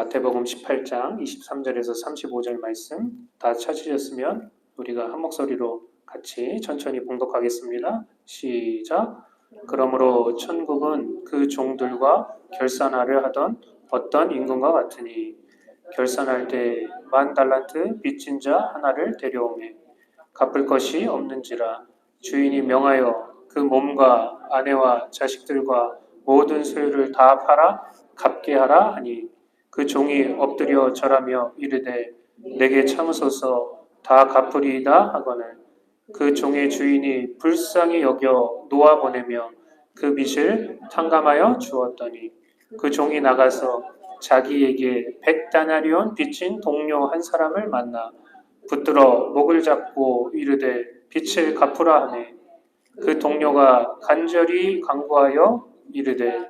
마태복음 18장 23절에서 35절 말씀 다 찾으셨으면 우리가 한 목소리로 같이 천천히 봉독하겠습니다. 시작. 그러므로 천국은 그 종들과 결산하려 하던 어떤 임금과 같으니 결산할 때 만 달란트 빚진 자 하나를 데려오매 갚을 것이 없는지라 주인이 명하여 그 몸과 아내와 자식들과 모든 소유를 다 팔아 갚게 하라 하니 그 종이 엎드려 절하며 이르되 내게 참으소서 다 갚으리이다 하거늘. 그 종의 주인이 불쌍히 여겨 놓아 보내며 그 빚을 탕감하여 주었더니 그 종이 나가서 자기에게 백 다나리온 빚진 동료 한 사람을 만나 붙들어 목을 잡고 이르되 빚을 갚으라 하네. 그 동료가 간절히 간구하여 이르되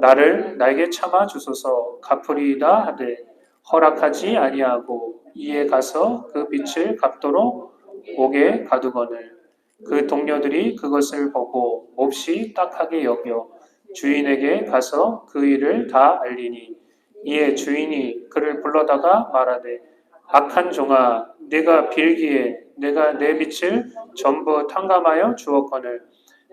나를 나에게 참아 주소서. 갚으리이다 하되 허락하지 아니하고 이에 가서 그 빚을 갚도록 옥에 가두거늘. 그 동료들이 그것을 보고 몹시 딱하게 여겨 주인에게 가서 그 일을 다 알리니 이에 주인이 그를 불러다가 말하되 악한 종아 내가 빌기에 내가 내 빚을 전부 탕감하여 주었거늘.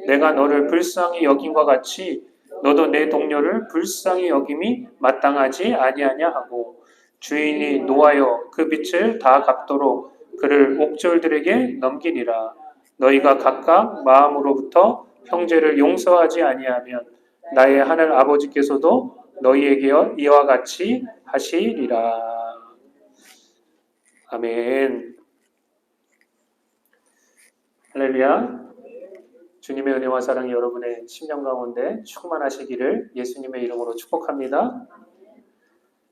내가 너를 불쌍히 여긴과 같이 너도 내 동료를 불쌍히 여김이 마땅하지 아니하냐 하고 주인이 노하여 그 빚을 다 갚도록 그를 옥졸들에게 넘기니라. 너희가 각각 마음으로부터 형제를 용서하지 아니하면 나의 하늘 아버지께서도 너희에게 이와 같이 하시리라. 아멘. 할렐루야 주님의 은혜와 사랑이 여러분의 심령 가운데 충만하시기를 예수님의 이름으로 축복합니다.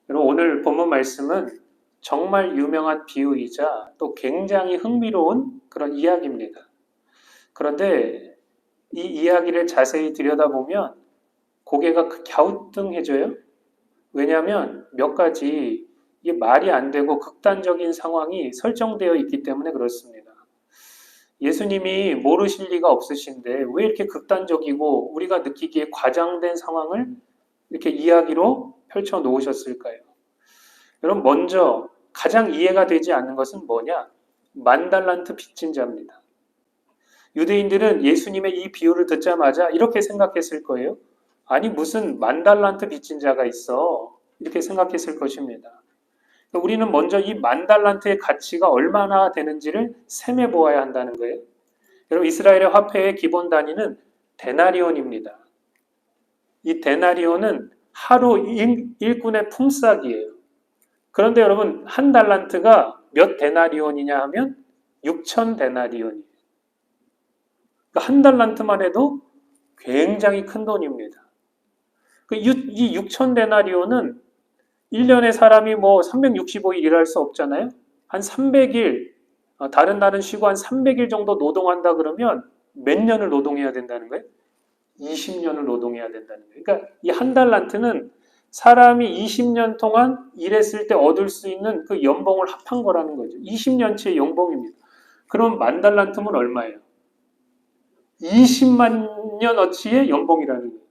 여러분 오늘 본문 말씀은 정말 유명한 비유이자 또 굉장히 흥미로운 그런 이야기입니다. 그런데 이 이야기를 자세히 들여다보면 고개가 갸우뚱해져요. 왜냐하면 몇 가지 이게 말이 안 되고 극단적인 상황이 설정되어 있기 때문에 그렇습니다. 예수님이 모르실 리가 없으신데 왜 이렇게 극단적이고 우리가 느끼기에 과장된 상황을 이렇게 이야기로 펼쳐 놓으셨을까요? 여러분 먼저 가장 이해가 되지 않는 것은 뭐냐? 만달란트 빚진 자입니다. 유대인들은 예수님의 이 비유를 듣자마자 이렇게 생각했을 거예요. 아니 무슨 만달란트 빚진 자가 있어 이렇게 생각했을 것입니다. 우리는 먼저 이 만 달란트의 가치가 얼마나 되는지를 셈해 보아야 한다는 거예요. 여러분 이스라엘의 화폐의 기본 단위는 데나리온입니다. 이 데나리온은 하루 일, 군의 품삯이에요. 그런데 여러분 한 달란트가 몇 데나리온이냐 하면 6천 데나리온이에요. 그러니까 한 달란트만 해도 굉장히 큰 돈입니다. 그이 6천 데나리온은 1년에 사람이 뭐 365일 일할 수 없잖아요. 한 300일, 어, 다른 날은 쉬고 한 300일 정도 노동한다 그러면 몇 년을 노동해야 된다는 거예요? 20년을 노동해야 된다는 거예요. 그러니까 이 한 달란트는 사람이 20년 동안 일했을 때 얻을 수 있는 그 연봉을 합한 거라는 거죠. 20년치의 연봉입니다. 그럼 만 달란트면 얼마예요? 20만 년어치의 연봉이라는 거예요.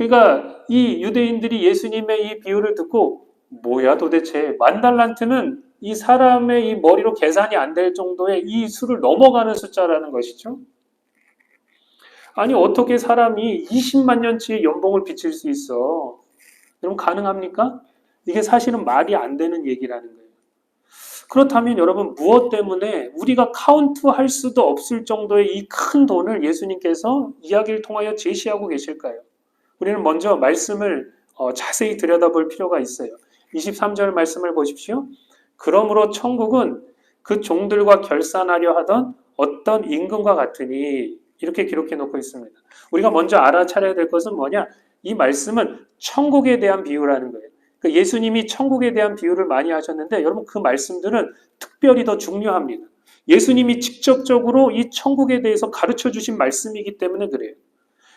그러니까 이 유대인들이 예수님의 이 비유를 듣고 뭐야 도대체 만 달란트는 이 사람의 이 머리로 계산이 안 될 정도의 이 수를 넘어가는 숫자라는 것이죠. 아니 어떻게 사람이 20만 년치의 연봉을 비칠 수 있어? 여러분 가능합니까? 이게 사실은 말이 안 되는 얘기라는 거예요. 그렇다면 여러분 무엇 때문에 우리가 카운트할 수도 없을 정도의 이 큰 돈을 예수님께서 이야기를 통하여 제시하고 계실까요? 우리는 먼저 말씀을 어, 자세히 들여다볼 필요가 있어요. 23절 말씀을 보십시오. 그러므로 천국은 그 종들과 결산하려 하던 어떤 임금과 같으니 이렇게 기록해 놓고 있습니다. 우리가 먼저 알아차려야 될 것은 뭐냐? 이 말씀은 천국에 대한 비유라는 거예요. 그 예수님이 천국에 대한 비유를 많이 하셨는데 여러분 그 말씀들은 특별히 더 중요합니다. 예수님이 직접적으로 이 천국에 대해서 가르쳐 주신 말씀이기 때문에 그래요.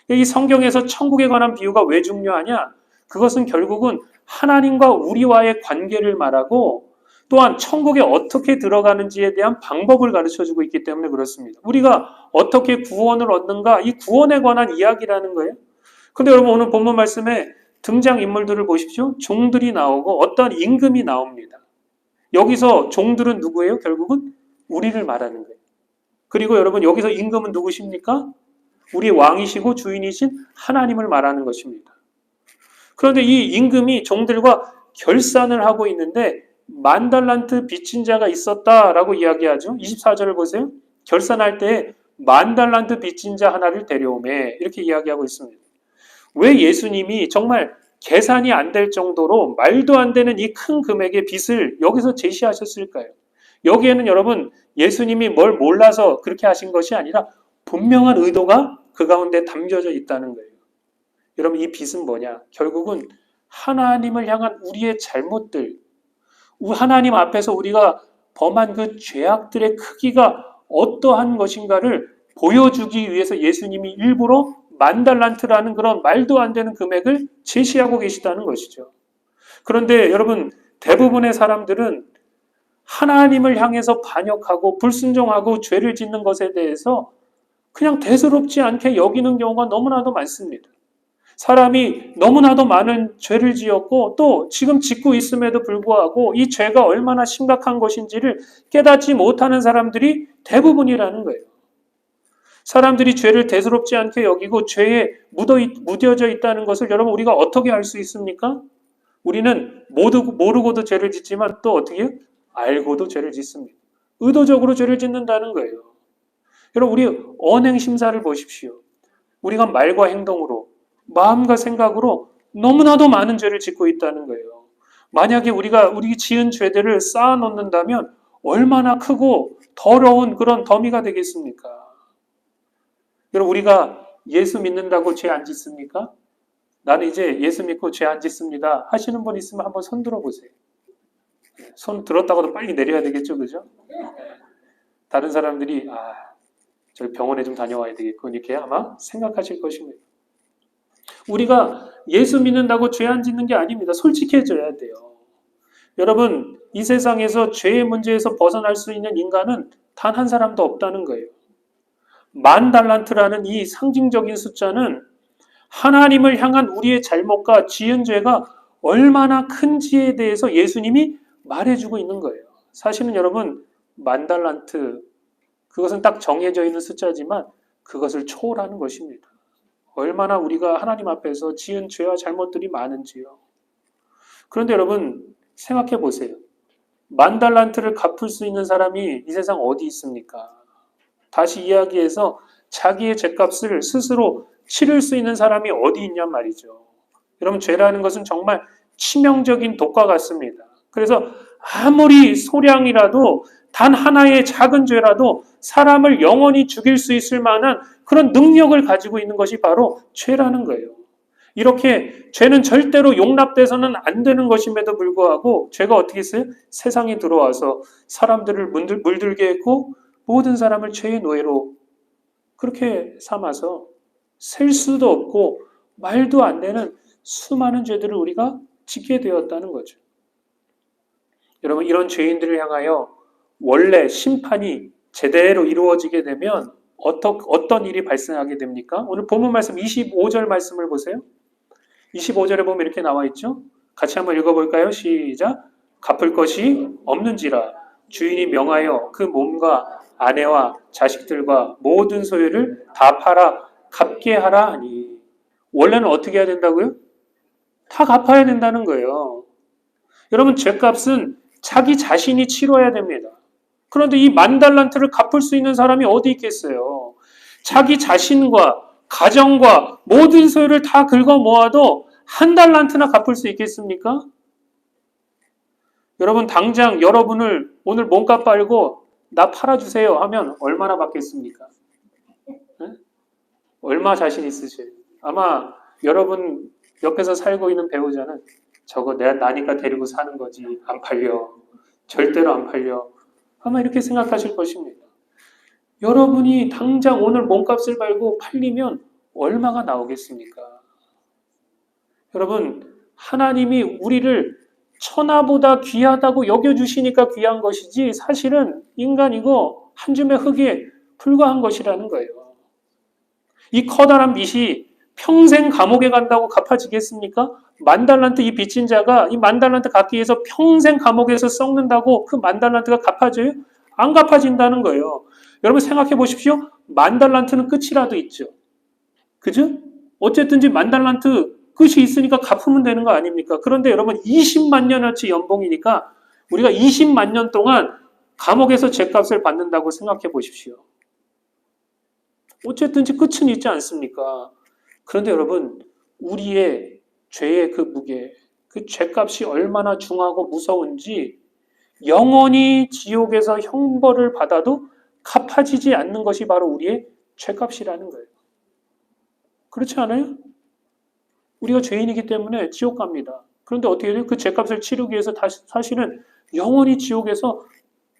이 성경에서 천국에 관한 비유가 왜 중요하냐? 그것은 결국은 하나님과 우리와의 관계를 말하고 또한 천국에 어떻게 들어가는지에 대한 방법을 가르쳐 주고 있기 때문에 그렇습니다. 우리가 어떻게 구원을 얻는가? 이 구원에 관한 이야기라는 거예요. 근데 여러분 오늘 본문 말씀에 등장 인물들을 보십시오. 종들이 나오고 어떤 임금이 나옵니다. 여기서 종들은 누구예요? 결국은 우리를 말하는 거예요. 그리고 여러분 여기서 임금은 누구십니까? 우리 왕이시고 주인이신 하나님을 말하는 것입니다. 그런데 이 임금이 종들과 결산을 하고 있는데 만 달란트 빚진 자가 있었다라고 이야기하죠. 24절을 보세요. 결산할 때 만 달란트 빚진 자 하나를 데려오매 이렇게 이야기하고 있습니다. 왜 예수님이 정말 계산이 안 될 정도로 말도 안 되는 이 큰 금액의 빚을 여기서 제시하셨을까요? 여기에는 여러분 예수님이 뭘 몰라서 그렇게 하신 것이 아니라 분명한 의도가 그 가운데 담겨져 있다는 거예요. 여러분 이 빚은 뭐냐? 결국은 하나님을 향한 우리의 잘못들, 하나님 앞에서 우리가 범한 그 죄악들의 크기가 어떠한 것인가를 보여주기 위해서 예수님이 일부러 만달란트라는 그런 말도 안 되는 금액을 제시하고 계시다는 것이죠. 그런데 여러분 대부분의 사람들은 하나님을 향해서 반역하고 불순종하고 죄를 짓는 것에 대해서 그냥 대수롭지 않게 여기는 경우가 너무나도 많습니다. 사람이 너무나도 많은 죄를 지었고 또 지금 짓고 있음에도 불구하고 이 죄가 얼마나 심각한 것인지를 깨닫지 못하는 사람들이 대부분이라는 거예요. 사람들이 죄를 대수롭지 않게 여기고 죄에 묻어 있, 무뎌져 있다는 것을 여러분 우리가 어떻게 알 수 있습니까? 우리는 모두 모르고도 죄를 짓지만 또 어떻게 알고도 죄를 짓습니다. 의도적으로 죄를 짓는다는 거예요. 여러분 우리 언행 심사를 보십시오. 우리가 말과 행동으로 마음과 생각으로 너무나도 많은 죄를 짓고 있다는 거예요. 만약에 우리가 우리 지은 죄들을 쌓아 놓는다면 얼마나 크고 더러운 그런 더미가 되겠습니까? 여러분 우리가 예수 믿는다고 죄 안 짓습니까? 나는 이제 예수 믿고 죄 안 짓습니다. 하시는 분 있으면 한번 손 들어 보세요. 손 들었다고도 빨리 내려야 되겠죠, 그죠? 다른 사람들이 아, 저 병원에 좀 다녀와야 되겠고 이렇게 아마 생각하실 것입니다. 우리가 예수 믿는다고 죄 안 짓는 게 아닙니다. 솔직해져야 돼요. 여러분, 이 세상에서 죄의 문제에서 벗어날 수 있는 인간은 단 한 사람도 없다는 거예요. 만 달란트라는 이 상징적인 숫자는 하나님을 향한 우리의 잘못과 지은 죄가 얼마나 큰지에 대해서 예수님이 말해주고 있는 거예요. 사실은 여러분, 만 달란트, 그것은 딱 정해져 있는 숫자지만 그것을 초월하는 것입니다. 얼마나 우리가 하나님 앞에서 지은 죄와 잘못들이 많은지요. 그런데 여러분, 생각해 보세요. 만 달란트를 갚을 수 있는 사람이 이 세상 어디 있습니까? 다시 이야기해서 자기의 죄값을 스스로 치를 수 있는 사람이 어디 있냔 말이죠. 여러분, 죄라는 것은 정말 치명적인 독과 같습니다. 그래서 아무리 소량이라도 단 하나의 작은 죄라도 사람을 영원히 죽일 수 있을 만한 그런 능력을 가지고 있는 것이 바로 죄라는 거예요. 이렇게 죄는 절대로 용납돼서는 안 되는 것임에도 불구하고 죄가 어떻게 했어요? 세상에 들어와서 사람들을 물들, 물들게 했고 모든 사람을 죄의 노예로 그렇게 삼아서 셀 수도 없고 말도 안 되는 수많은 죄들을 우리가 짓게 되었다는 거죠. 여러분 이런 죄인들을 향하여 원래 심판이 제대로 이루어지게 되면 어떠, 어떤 일이 발생하게 됩니까? 오늘 본문 말씀 25절 말씀을 보세요. 25절에 보면 이렇게 나와 있죠. 같이 한번 읽어볼까요? 시작. 갚을 것이 없는지라 주인이 명하여 그 몸과 아내와 자식들과 모든 소유를 다 팔아 갚게 하라 하니 원래는 어떻게 해야 된다고요? 다 갚아야 된다는 거예요. 여러분 죄값은 자기 자신이 치러야 됩니다. 그런데 이 만 달란트를 갚을 수 있는 사람이 어디 있겠어요? 자기 자신과 가정과 모든 소유를 다 긁어 모아도 한 달란트나 갚을 수 있겠습니까? 여러분 당장 여러분을 오늘 몸값 빨고 나 팔아주세요 하면 얼마나 받겠습니까? 네? 얼마 자신 있으세요? 아마 여러분 옆에서 살고 있는 배우자는 저거 내가 나니까 데리고 사는 거지 안 팔려 절대로 안 팔려 아마 이렇게 생각하실 것입니다. 여러분이 당장 오늘 몸값을 발고 팔리면 얼마가 나오겠습니까? 여러분, 하나님이 우리를 천하보다 귀하다고 여겨주시니까 귀한 것이지 사실은 인간이고 한 줌의 흙에 불과한 것이라는 거예요. 이 커다란 빚이 평생 감옥에 간다고 갚아지겠습니까? 만 달란트 이 빚진 자가 이 만 달란트 갚기 위해서 평생 감옥에서 썩는다고 그 만 달란트가 갚아져요? 안 갚아진다는 거예요. 여러분 생각해 보십시오. 만 달란트는 끝이라도 있죠. 그죠? 어쨌든지 만 달란트 끝이 있으니까 갚으면 되는 거 아닙니까? 그런데 여러분 20만 년어치 연봉이니까 우리가 20만 년 동안 감옥에서 죄값을 받는다고 생각해 보십시오. 어쨌든지 끝은 있지 않습니까? 그런데 여러분 우리의 죄의 그 무게, 그 죄값이 얼마나 중하고 무서운지 영원히 지옥에서 형벌을 받아도 갚아지지 않는 것이 바로 우리의 죄값이라는 거예요. 그렇지 않아요? 우리가 죄인이기 때문에 지옥 갑니다. 그런데 어떻게 돼요? 그 죄값을 치르기 위해서 다시, 사실은 영원히 지옥에서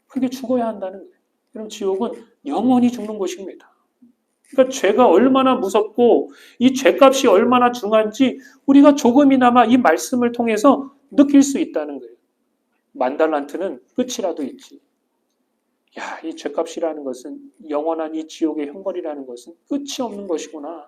그게 죽어야 한다는 거예요. 그럼 지옥은 영원히 죽는 곳입니다. 그러니까 죄가 얼마나 무섭고 이 죄값이 얼마나 중한지 우리가 조금이나마 이 말씀을 통해서 느낄 수 있다는 거예요. 만달란트는 끝이라도 있지. 야, 이 죄값이라는 것은 영원한 이 지옥의 형벌이라는 것은 끝이 없는 것이구나.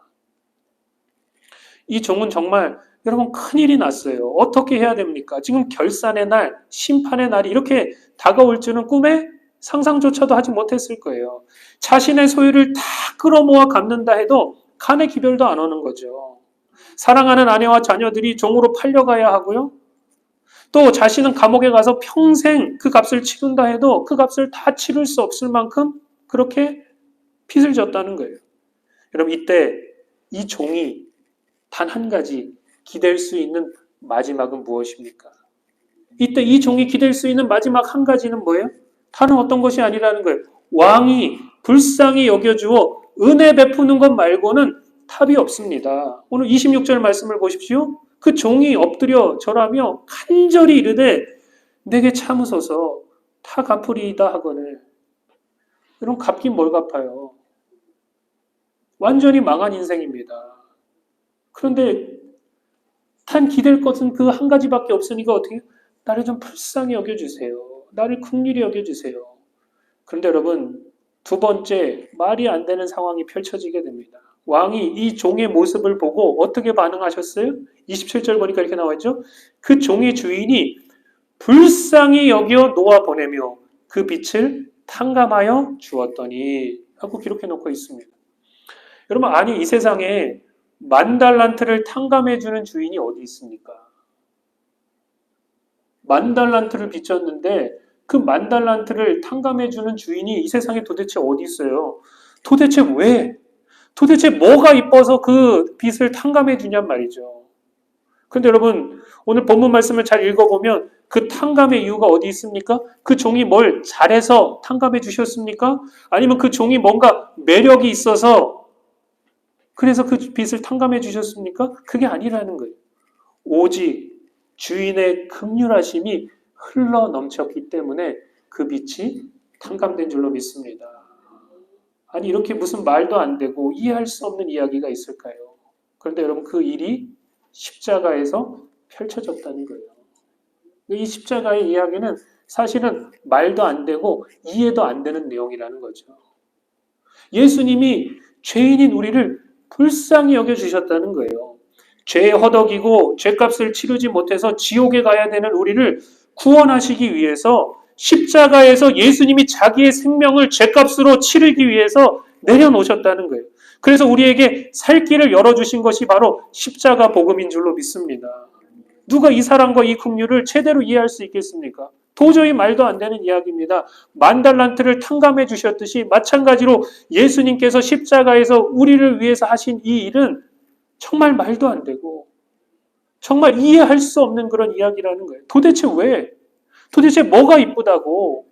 이 종은 정말 여러분 큰일이 났어요. 어떻게 해야 됩니까? 지금 결산의 날, 심판의 날이 이렇게 다가올 줄은 꿈에 상상조차도 하지 못했을 거예요. 자신의 소유를 다 끌어모아 갚는다 해도 간의 기별도 안 오는 거죠. 사랑하는 아내와 자녀들이 종으로 팔려가야 하고요. 또 자신은 감옥에 가서 평생 그 값을 치른다 해도 그 값을 다 치를 수 없을 만큼 그렇게 빚을 졌다는 거예요. 여러분 이때 이 종이 단 한 가지 기댈 수 있는 마지막은 무엇입니까? 이때 이 종이 기댈 수 있는 마지막 한 가지는 뭐예요? 다른 어떤 것이 아니라는 거예요. 왕이 불쌍히 여겨주어 은혜 베푸는 것 말고는 탑이 없습니다. 오늘 26절 말씀을 보십시오. 그 종이 엎드려 절하며 간절히 이르되 내게 참으소서 타 갚으리이다 하거늘. 여러분 갚긴 뭘 갚아요? 완전히 망한 인생입니다. 그런데 탄 기댈 것은 그 한 가지밖에 없으니까 어떻게 나를 좀 불쌍히 여겨주세요. 나를 긍휼히 여겨주세요. 그런데 여러분 두 번째 말이 안 되는 상황이 펼쳐지게 됩니다. 왕이 이 종의 모습을 보고 어떻게 반응하셨어요? 27절 보니까 이렇게 나와 있죠. 그 종의 주인이 불쌍히 여겨 놓아 보내며 그 빛을 탕감하여 주었더니 하고 기록해 놓고 있습니다. 여러분 아니 이 세상에 만 달란트를 탕감해 주는 주인이 어디 있습니까? 만 달란트를 빚졌는데 그 만 달란트를 탕감해 주는 주인이 이 세상에 도대체 어디 있어요? 도대체 왜? 도대체 뭐가 이뻐서 그 빚을 탕감해 주냔 말이죠. 근데 여러분 오늘 본문 말씀을 잘 읽어보면 그 탕감의 이유가 어디 있습니까? 그 종이 뭘 잘해서 탕감해 주셨습니까? 아니면 그 종이 뭔가 매력이 있어서 그래서 그 빚을 탕감해 주셨습니까? 그게 아니라는 거예요. 오직 주인의 극률하심이 흘러 넘쳤기 때문에 그 빚이 탕감된 줄로 믿습니다. 아니 이렇게 무슨 말도 안 되고 이해할 수 없는 이야기가 있을까요? 그런데 여러분 그 일이 십자가에서 펼쳐졌다는 거예요. 이 십자가의 이야기는 사실은 말도 안 되고 이해도 안 되는 내용이라는 거죠. 예수님이 죄인인 우리를 불쌍히 여겨주셨다는 거예요. 죄에 허덕이고 죄값을 치르지 못해서 지옥에 가야 되는 우리를 구원하시기 위해서 십자가에서 예수님이 자기의 생명을 죄값으로 치르기 위해서 내려놓으셨다는 거예요. 그래서 우리에게 살 길을 열어주신 것이 바로 십자가 복음인 줄로 믿습니다. 누가 이 사랑과 이 긍휼을 제대로 이해할 수 있겠습니까? 도저히 말도 안 되는 이야기입니다. 만달란트를 탕감해 주셨듯이 마찬가지로 예수님께서 십자가에서 우리를 위해서 하신 이 일은 정말 말도 안 되고 정말 이해할 수 없는 그런 이야기라는 거예요. 도대체 왜? 도대체 뭐가 이쁘다고?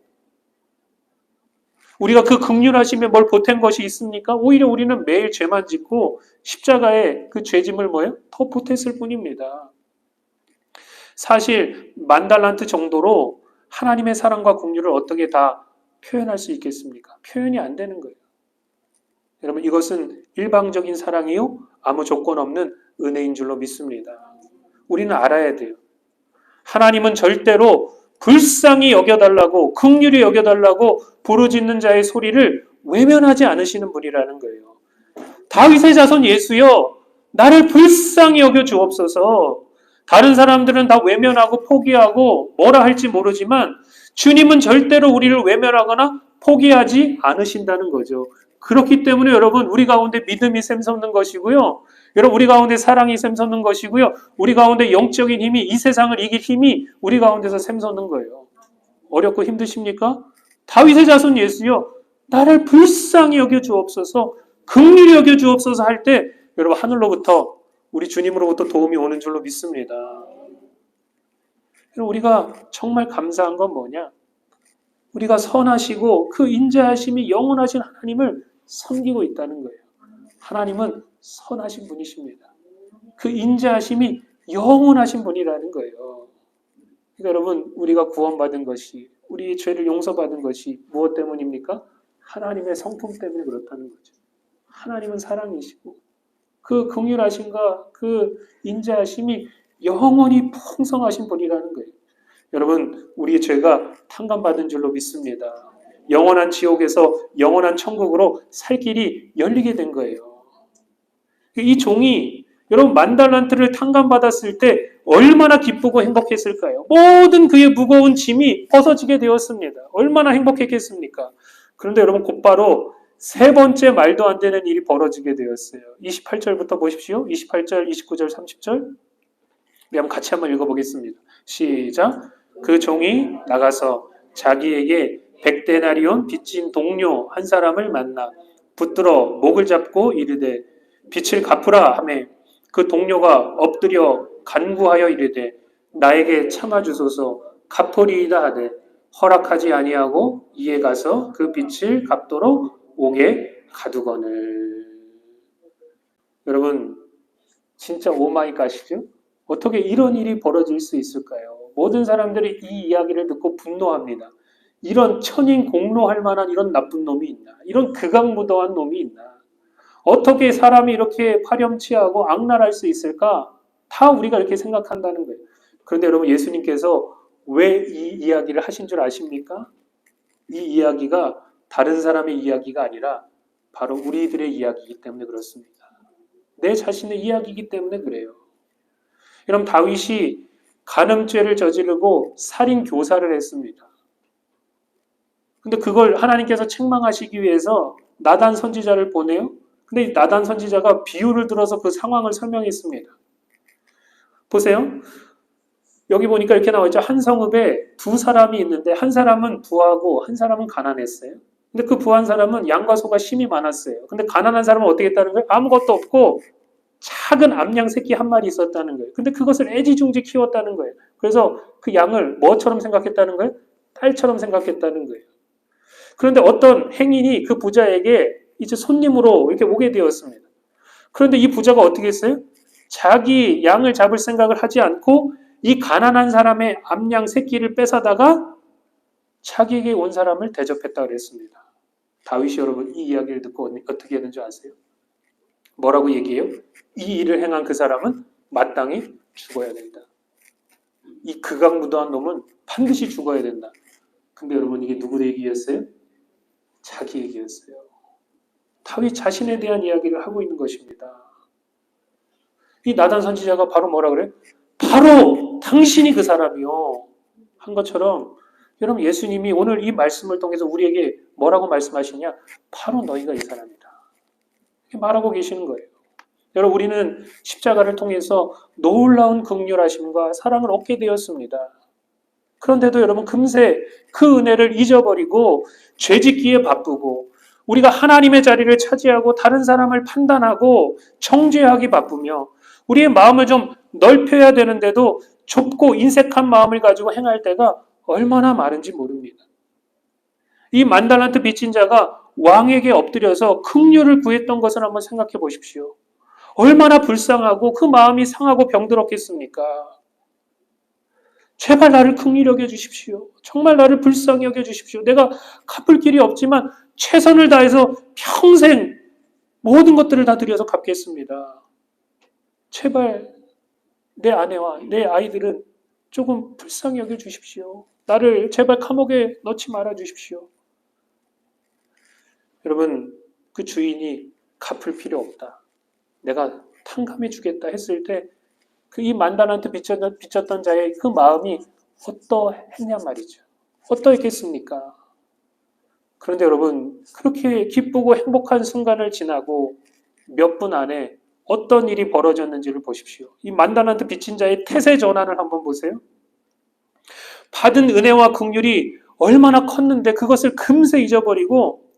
우리가 그 극률하심에 뭘 보탠 것이 있습니까? 오히려 우리는 매일 죄만 짓고 십자가에 그 죄짐을 뭐예요? 더 보탰을 뿐입니다. 사실 만 달란트 정도로 하나님의 사랑과 긍휼을 어떻게 다 표현할 수 있겠습니까? 표현이 안 되는 거예요. 여러분 이것은 일방적인 사랑이요 아무 조건 없는 은혜인 줄로 믿습니다. 우리는 알아야 돼요. 하나님은 절대로 불쌍히 여겨달라고 긍휼히 여겨달라고 부르짖는 자의 소리를 외면하지 않으시는 분이라는 거예요. 다윗의 자손 예수여 나를 불쌍히 여겨 주옵소서. 다른 사람들은 다 외면하고 포기하고 뭐라 할지 모르지만 주님은 절대로 우리를 외면하거나 포기하지 않으신다는 거죠. 그렇기 때문에 여러분 우리 가운데 믿음이 샘솟는 것이고요. 여러분 우리 가운데 사랑이 샘솟는 것이고요. 우리 가운데 영적인 힘이 이 세상을 이길 힘이 우리 가운데서 샘솟는 거예요. 어렵고 힘드십니까? 다윗의 자손 예수요. 나를 불쌍히 여겨 주옵소서, 긍휼히 여겨 주옵소서 할 때 여러분 하늘로부터 우리 주님으로부터 도움이 오는 줄로 믿습니다. 여러분 우리가 정말 감사한 건 뭐냐? 우리가 선하시고 그 인자하심이 영원하신 하나님을 섬기고 있다는 거예요. 하나님은 선하신 분이십니다. 그 인자하심이 영원하신 분이라는 거예요. 그러니까 여러분 우리가 구원받은 것이 우리의 죄를 용서받은 것이 무엇 때문입니까? 하나님의 성품 때문에 그렇다는 거죠. 하나님은 사랑이시고 그 긍휼하심과 그 인자하심이 영원히 풍성하신 분이라는 거예요. 여러분 우리의 죄가 탕감받은 줄로 믿습니다. 영원한 지옥에서 영원한 천국으로 살 길이 열리게 된 거예요. 이 종이 여러분 만 달란트를 탕감받았을 때 얼마나 기쁘고 행복했을까요? 모든 그의 무거운 짐이 벗어지게 되었습니다. 얼마나 행복했겠습니까? 그런데 여러분 곧바로 세 번째 말도 안 되는 일이 벌어지게 되었어요. 28절부터 보십시오. 28절, 29절, 30절. 우리 한번 같이 한번 읽어보겠습니다. 시작. 그 종이 나가서 자기에게 백데나리온 빚진 동료 한 사람을 만나 붙들어 목을 잡고 이르되 빚을 갚으라 하매 그 동료가 엎드려 간구하여 이르되 나에게 참아 주소서 갚으리이다 하되 허락하지 아니하고 이에 가서 그 빚을 갚도록 옥에 가두거늘 여러분 진짜 오마이 갓이죠? 어떻게 이런 일이 벌어질 수 있을까요? 모든 사람들이 이 이야기를 듣고 분노합니다. 이런 천인 공로할 만한 이런 나쁜 놈이 있나? 이런 극악무도한 놈이 있나? 어떻게 사람이 이렇게 파렴치하고 악랄할 수 있을까? 다 우리가 이렇게 생각한다는 거예요. 그런데 여러분 예수님께서 왜 이 이야기를 하신 줄 아십니까? 이 이야기가 다른 사람의 이야기가 아니라 바로 우리들의 이야기이기 때문에 그렇습니다. 내 자신의 이야기이기 때문에 그래요. 여러분 다윗이 간음죄를 저지르고 살인 교사를 했습니다. 근데 그걸 하나님께서 책망하시기 위해서 나단 선지자를 보내요. 근데 나단 선지자가 비유를 들어서 그 상황을 설명했습니다. 보세요. 여기 보니까 이렇게 나와 있죠. 한 성읍에 두 사람이 있는데 한 사람은 부하고 한 사람은 가난했어요. 근데 그 부한 사람은 양과 소가 심이 많았어요. 근데 가난한 사람은 어떻게 했다는 거예요? 아무것도 없고 작은 암양 새끼 한 마리 있었다는 거예요. 근데 그것을 애지중지 키웠다는 거예요. 그래서 그 양을 뭐처럼 생각했다는 거예요? 딸처럼 생각했다는 거예요. 그런데 어떤 행인이 그 부자에게 이제 손님으로 이렇게 오게 되었습니다. 그런데 이 부자가 어떻게 했어요? 자기 양을 잡을 생각을 하지 않고 이 가난한 사람의 암양 새끼를 뺏어다가 자기에게 온 사람을 대접했다 그랬습니다. 다윗이 여러분 이 이야기를 듣고 어떻게 했는지 아세요? 뭐라고 얘기해요? 이 일을 행한 그 사람은 마땅히 죽어야 된다. 이 극악무도한 놈은 반드시 죽어야 된다. 근데 여러분 이게 누구 얘기였어요? 자기 얘기였어요. 다윗 자신에 대한 이야기를 하고 있는 것입니다. 이 나단 선지자가 바로 뭐라 그래? 바로 당신이 그 사람이요. 한 것처럼 여러분 예수님이 오늘 이 말씀을 통해서 우리에게 뭐라고 말씀하시냐? 바로 너희가 이 사람이다. 말하고 계시는 거예요. 여러분 우리는 십자가를 통해서 놀라운 극률하심과 사랑을 얻게 되었습니다. 그런데도 여러분 금세 그 은혜를 잊어버리고 죄짓기에 바쁘고 우리가 하나님의 자리를 차지하고 다른 사람을 판단하고 정죄하기 바쁘며 우리의 마음을 좀 넓혀야 되는데도 좁고 인색한 마음을 가지고 행할 때가 얼마나 많은지 모릅니다. 이 만달란트 빚진 자가 왕에게 엎드려서 긍휼을 구했던 것을 한번 생각해 보십시오. 얼마나 불쌍하고 그 마음이 상하고 병들었겠습니까? 제발 나를 긍휼히 여겨 주십시오. 정말 나를 불쌍히 여겨 주십시오. 내가 갚을 길이 없지만 최선을 다해서 평생 모든 것들을 다 들여서 갚겠습니다. 제발 내 아내와 내 아이들은 조금 불쌍히 여겨 주십시오. 나를 제발 감옥에 넣지 말아 주십시오. 여러분, 그 주인이 갚을 필요 없다. 내가 탕감해 주겠다 했을 때 그 이 만단한테 비쳤던 자의 그 마음이 어떠했냔 말이죠. 어떠했겠습니까? 그런데 여러분 그렇게 기쁘고 행복한 순간을 지나고 몇 분 안에 어떤 일이 벌어졌는지를 보십시오. 이 만단한테 비친 자의 태세 전환을 한번 보세요. 받은 은혜와 긍휼이 얼마나 컸는데 그것을 금세 잊어버리고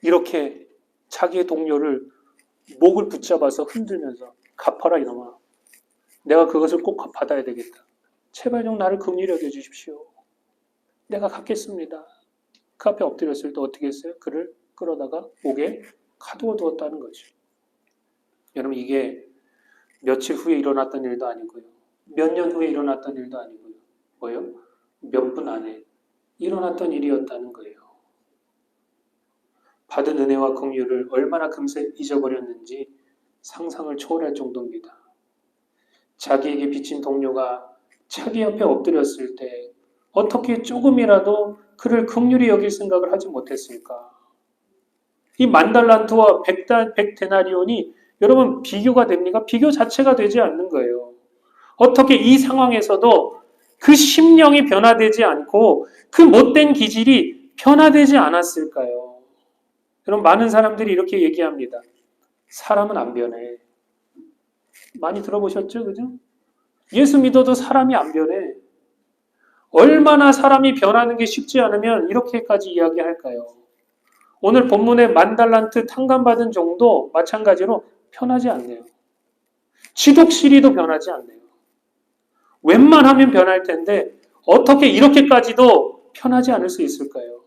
이렇게 자기의 동료를 목을 붙잡아서 흔들면서 갚아라 이놈아. 내가 그것을 꼭 받아야 되겠다. 제발 좀 나를 긍휼히 여겨 주십시오. 내가 갚겠습니다. 그 앞에 엎드렸을 때 어떻게 했어요? 그를 끌어다가 목에 가두어 두었다는 거죠. 여러분 이게 며칠 후에 일어났던 일도 아니고요. 몇 년 후에 일어났던 일도 아니고요. 뭐요? 몇 분 안에 일어났던 일이었다는 거예요. 받은 은혜와 긍휼을 얼마나 금세 잊어버렸는지 상상을 초월할 정도입니다. 자기에게 비친 동료가 자기 옆에 엎드렸을 때 어떻게 조금이라도 그를 긍휼히 여길 생각을 하지 못했을까? 이 만달란트와 백데나리온이 여러분 비교가 됩니까? 비교 자체가 되지 않는 거예요. 어떻게 이 상황에서도 그 심령이 변화되지 않고 그 못된 기질이 변화되지 않았을까요? 여러분 많은 사람들이 이렇게 얘기합니다. 사람은 안 변해. 많이 들어보셨죠? 그죠? 예수 믿어도 사람이 안 변해. 얼마나 사람이 변하는 게 쉽지 않으면 이렇게까지 이야기할까요? 오늘 본문의 만달란트 탕감받은 정도 마찬가지로 변하지 않네요. 지독시리도 변하지 않네요. 웬만하면 변할 텐데 어떻게 이렇게까지도 편하지 않을 수 있을까요?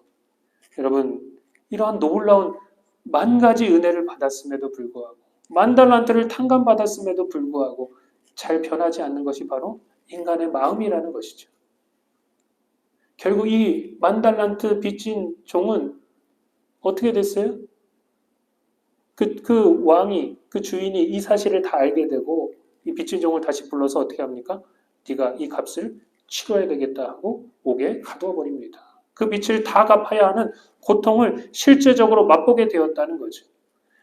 여러분 이러한 놀라운 만 가지 은혜를 받았음에도 불구하고 만 달란트를 탕감받았음에도 불구하고 잘 변하지 않는 것이 바로 인간의 마음이라는 것이죠. 결국 이 만 달란트 빚진 종은 어떻게 됐어요? 그, 그 왕이, 그 주인이 이 사실을 다 알게 되고 이 빚진 종을 다시 불러서 어떻게 합니까? 네가 이 값을 치러야 되겠다 하고 옥에 가두어 버립니다. 그 빚을 다 갚아야 하는 고통을 실제적으로 맛보게 되었다는 거죠.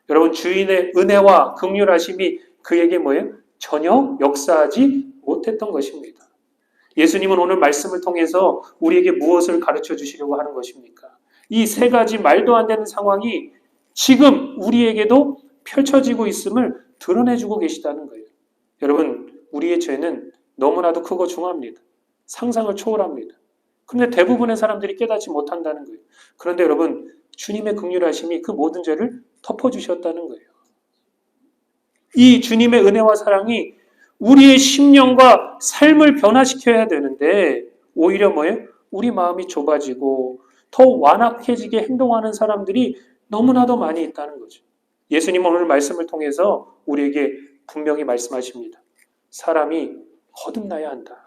여러분 주인의 은혜와 극률하심이 그에게 뭐예요? 전혀 역사하지 못했던 것입니다. 예수님은 오늘 말씀을 통해서 우리에게 무엇을 가르쳐 주시려고 하는 것입니까? 이 세 가지 말도 안 되는 상황이 지금 우리에게도 펼쳐지고 있음을 드러내주고 계시다는 거예요. 여러분, 우리의 죄는 너무나도 크고 중합니다. 상상을 초월합니다. 그런데 대부분의 사람들이 깨닫지 못한다는 거예요. 그런데 여러분, 주님의 극률하심이 그 모든 죄를 덮어주셨다는 거예요. 이 주님의 은혜와 사랑이 우리의 심령과 삶을 변화시켜야 되는데 오히려 뭐예요? 우리 마음이 좁아지고 더 완악해지게 행동하는 사람들이 너무나도 많이 있다는 거죠. 예수님은 오늘 말씀을 통해서 우리에게 분명히 말씀하십니다. 사람이 거듭나야 한다.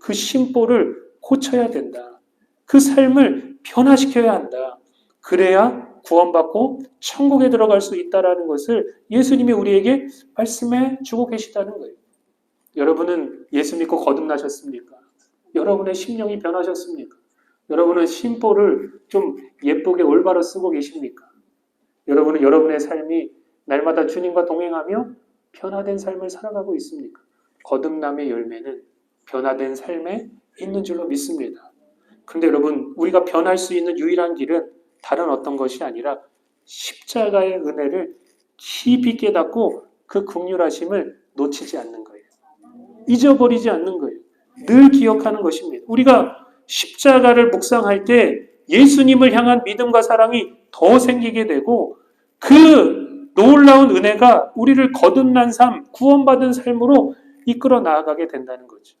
그 심보를 고쳐야 된다. 그 삶을 변화시켜야 한다. 그래야 구원받고 천국에 들어갈 수 있다라는 것을 예수님이 우리에게 말씀해 주고 계시다는 거예요. 여러분은 예수 믿고 거듭나셨습니까? 여러분의 심령이 변하셨습니까? 여러분은 심보를 좀 예쁘게 올바로 쓰고 계십니까? 여러분은 여러분의 삶이 날마다 주님과 동행하며 변화된 삶을 살아가고 있습니까? 거듭남의 열매는 변화된 삶에 있는 줄로 믿습니다. 그런데 여러분, 우리가 변할 수 있는 유일한 길은 다른 어떤 것이 아니라 십자가의 은혜를 깊이 깨닫고 그 극률하심을 놓치지 않는 거예요. 잊어버리지 않는 거예요. 늘 기억하는 것입니다. 우리가 십자가를 묵상할 때 예수님을 향한 믿음과 사랑이 더 생기게 되고 그 놀라운 은혜가 우리를 거듭난 삶, 구원받은 삶으로 이끌어 나아가게 된다는 거죠.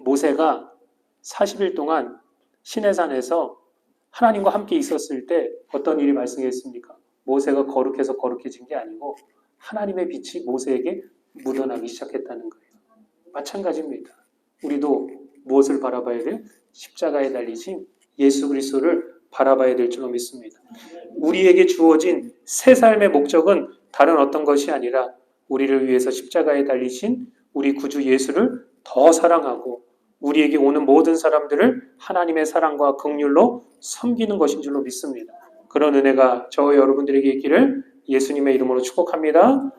모세가 40일 동안 시내산에서 하나님과 함께 있었을 때 어떤 일이 발생했습니까? 모세가 거룩해서 거룩해진 게 아니고 하나님의 빛이 모세에게 묻어나기 시작했다는 거예요. 마찬가지입니다. 우리도 무엇을 바라봐야 돼요? 십자가에 달리신 예수 그리스도를 바라봐야 될 줄로 믿습니다. 우리에게 주어진 새 삶의 목적은 다른 어떤 것이 아니라 우리를 위해서 십자가에 달리신 우리 구주 예수를 더 사랑하고 우리에게 오는 모든 사람들을 하나님의 사랑과 긍휼로 섬기는 것인 줄로 믿습니다. 그런 은혜가 저와 여러분들에게 있기를 예수님의 이름으로 축복합니다.